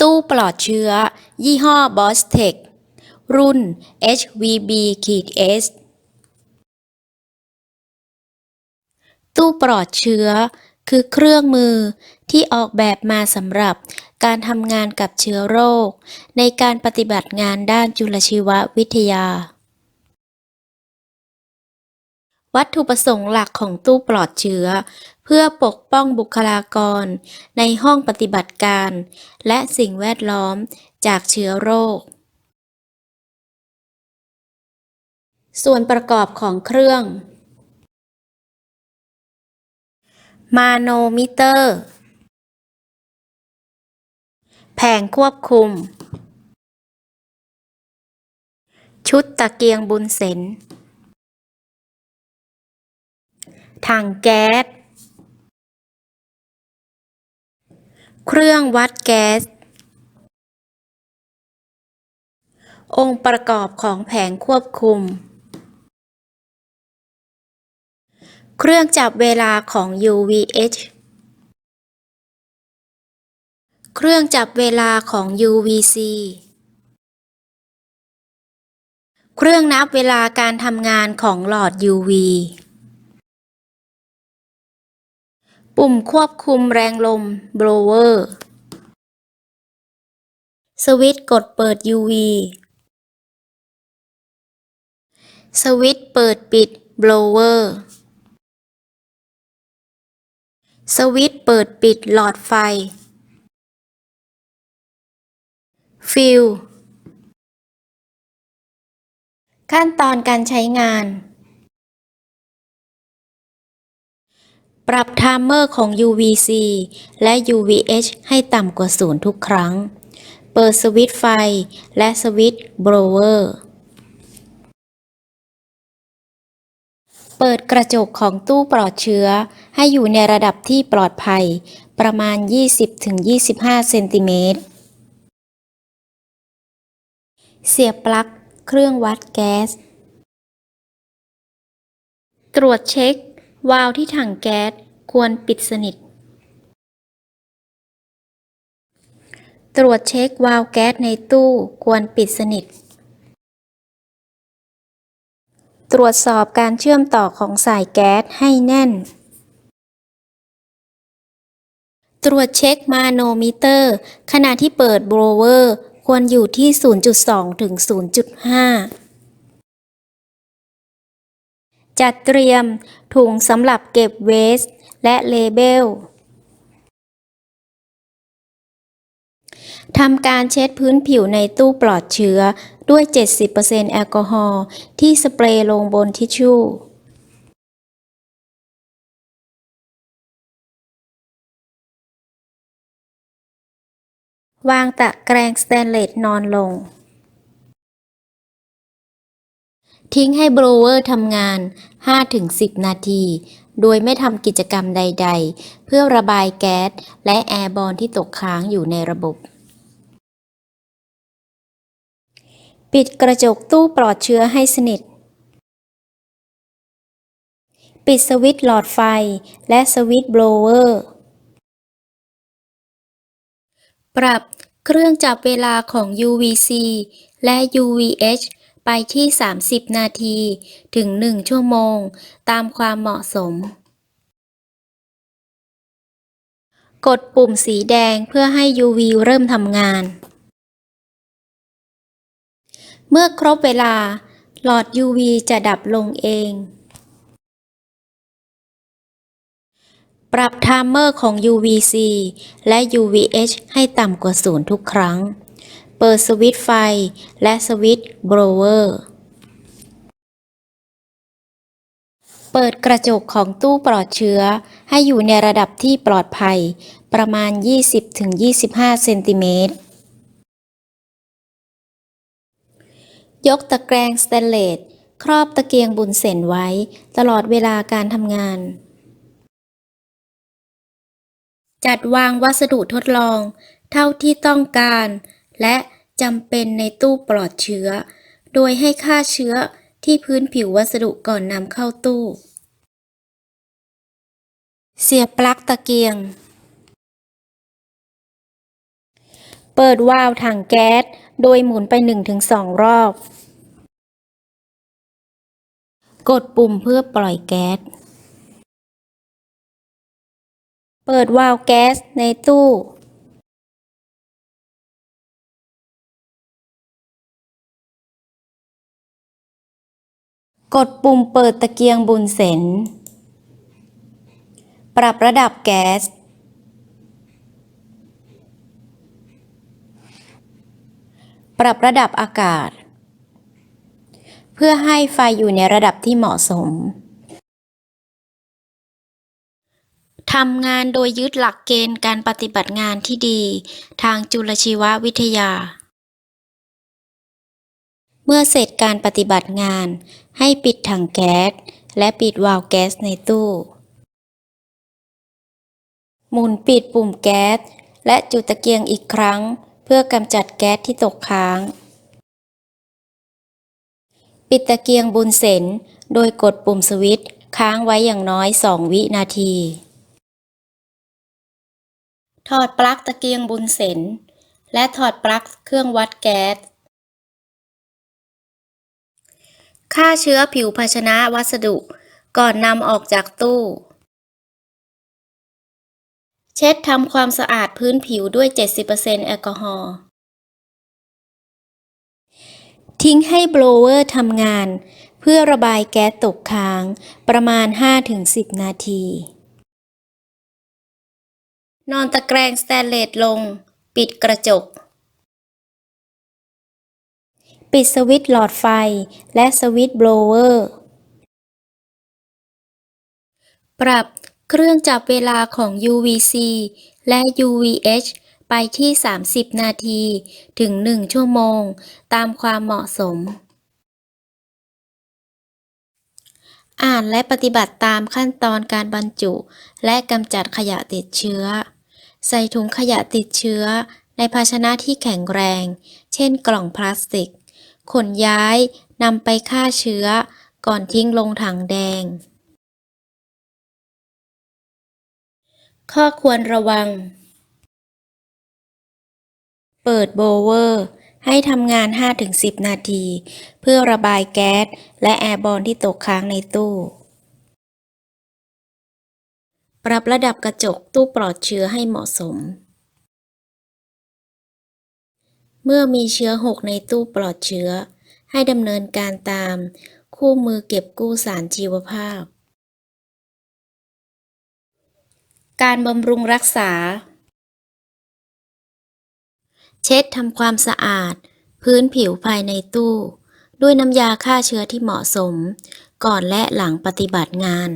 ตู้ปลอดเชื้อ ยี่ห้อ b o s t e c h รุ่น HVB-S ตู้ปลอดเชื้อ คือเครื่องมือที่ออกแบบมาสำหรับการทำงานกับเชื้อโรค ในการปฏิบัติงานด้านจุลชีววิทยา วัตถุประสงค์หลักของตู้ปลอดเชื้อ เพื่อปกป้องบุคลากร ในห้องปฏิบัติการ และสิ่งแวดล้อมจากเชื้อโรค ส่วนประกอบของเครื่อง มาโนมิเตอร์ แผงควบคุม ชุดตะเกียงบุญเสนถังแก๊ส เครื่องวัดแก๊ส องค์ประกอบของแผงควบคุม เครื่องจับเวลาของ UVH เครื่องจับเวลาของ UVC เครื่องนับเวลาการทำงานของหลอด UV ปุ่มควบคุมแรงลม blower สวิตช์กดเปิด UV สวิตช์เปิดปิด blower สวิตช์เปิดปิดหลอดไฟ ฟิล ขั้นตอนการใช้งาน ปรับไทม์เมอร์ของ UVC และ UVH ให้ต่ำกว่าศูนย์ทุกครั้ง เปิดสวิตช์ไฟและสวิตช์โบรเวอร์ เปิดกระจกของตู้ปลอดเชื้อให้อยู่ในระดับที่ปลอดภัย ประมาณ 20-25 เซนติเมตร เสียบปลั๊กเครื่องวัดแก๊ส ตรวจเช็ค วาล์วที่ถังแก๊สควรปิดสนิท ตรวจเช็ควาล์วแก๊สในตู้ควรปิดสนิท ตรวจสอบการเชื่อมต่อของสายแก๊สให้แน่น ตรวจเช็คมาโนมิเตอร์ ขณะที่เปิดโบรเวอร์ควรอยู่ที่ 0.2 ถึง 0.5จัดเตรียม ถุงสำหรับเก็บเวสและเลเบลทำการเช็ดพื้นผิวในตู้ปลอดเชื้อด้วย 70%แอลกอฮอล์ที่สเปรย์ลงบนทิชชู่ วางตะแกรงสแตนเลสนอนลง ทิ้งให้โบรเวอร์ทำงาน 5-10 นาที โดยไม่ทำกิจกรรมใด ๆ เพื่อระบายแก๊สและแอร์บอลที่ตกค้างอยู่ในระบบ ปิดกระจกตู้ปลอดเชื้อให้สนิท ปิดสวิตช์หลอดไฟและสวิตช์โบรเวอร์ ปรับเครื่องจับเวลาของ UVC และ UVH ไปที่ 30 นาทีถึง 1 ชั่วโมง ตามความเหมาะสม กดปุ่มสีแดงเพื่อให้ UV เริ่มทำงาน เมื่อครบเวลา หลอด UV จะดับลงเอง ปรับไทม์เมอร์ของ UVC และ UVH ให้ต่ำกว่าศูนย์ทุกครั้ง เปิดสวิตช์ไฟ และสวิตช์โบรเวอร์ เปิดกระจกของตู้ปลอดเชื้อให้อยู่ในระดับที่ปลอดภัย ประมาณ 20-25 เซนติเมตร ยกตะแกรงสแตนเลสครอบตะเกียงบุญเสนไว้ตลอดเวลาการทำงาน จัดวางวัสดุทดลอง เท่าที่ต้องการ และจำเป็นในตู้ปลอดเชื้อ โดยให้ฆ่าเชื้อที่พื้นผิววัสดุก่อนนำเข้าตู้ เสียบปลั๊กตะเกียง เปิดวาล์วถังแก๊ส โดยหมุนไป 1-2 รอบ กดปุ่มเพื่อปล่อยแก๊ส เปิดวาล์วแก๊สในตู้ กดปุ่มเปิดตะเกียงบุนเซนปรับระดับแก๊ส ปรับระดับอากาศ เพื่อให้ไฟอยู่ในระดับที่เหมาะสม ทำงานโดยยึดหลักเกณฑ์การปฏิบัติงานที่ดี ทางจุลชีววิทยา เมื่อเสร็จการปฏิบัติงาน ให้ปิดถังแก๊ส และปิดวาล์วแก๊สในตู้ หมุนปิดปุ่มแก๊ส และจุดตะเกียงอีกครั้ง เพื่อกำจัดแก๊สที่ตกค้าง ปิดตะเกียงบุนเซนโดยกดปุ่มสวิตช์ค้างไว้อย่างน้อย 2 วินาที ถอดปลั๊กตะเกียงบุนเซนและถอดปลั๊กเครื่องวัดแก๊ส ฆ่าเชื้อผิวภาชนะวัสดุ ก่อนนำออกจากตู้ เช็ดทำความสะอาดพื้นผิวด้วย 70%แอลกอฮอล์ทิ้งให้โบลเวอร์ทำงาน เพื่อระบายแก๊สตกค้างประมาณ 5-10 นาที นอนตะแกรงสแตนเลสลง ปิดกระจก ปิดสวิตช์หลอดไฟ และสวิตช์โบลเวอร์ ปรับเครื่องจับเวลาของ UVC และ UVH ไปที่ 30 นาที ถึง 1 ชั่วโมง ตามความเหมาะสม อ่านและปฏิบัติตามขั้นตอนการบรรจุ และกำจัดขยะติดเชื้อ ใส่ถุงขยะติดเชื้อในภาชนะที่แข็งแรง เช่นกล่องพลาสติก ขนย้ายนำไปฆ่าเชื้อ ก่อนทิ้งลงถังแดง ข้อควรระวัง เปิดโบเวอร์ ให้ทำงาน 5-10 นาที เพื่อระบายแก๊ส และแอร์บอลที่ตกค้างในตู้ ปรับระดับกระจกตู้ปลอดเชื้อให้เหมาะสม เมื่อมีเชื้อหกในตู้ปลอดเชื้อ ให้ดำเนินการตาม คู่มือเก็บกู้สารชีวภาพ การบำรุงรักษา เช็ดทำความสะอาด พื้นผิวภายในตู้ ด้วยน้ำยาฆ่าเชื้อที่เหมาะสม ก่อนและหลังปฏิบัติงาน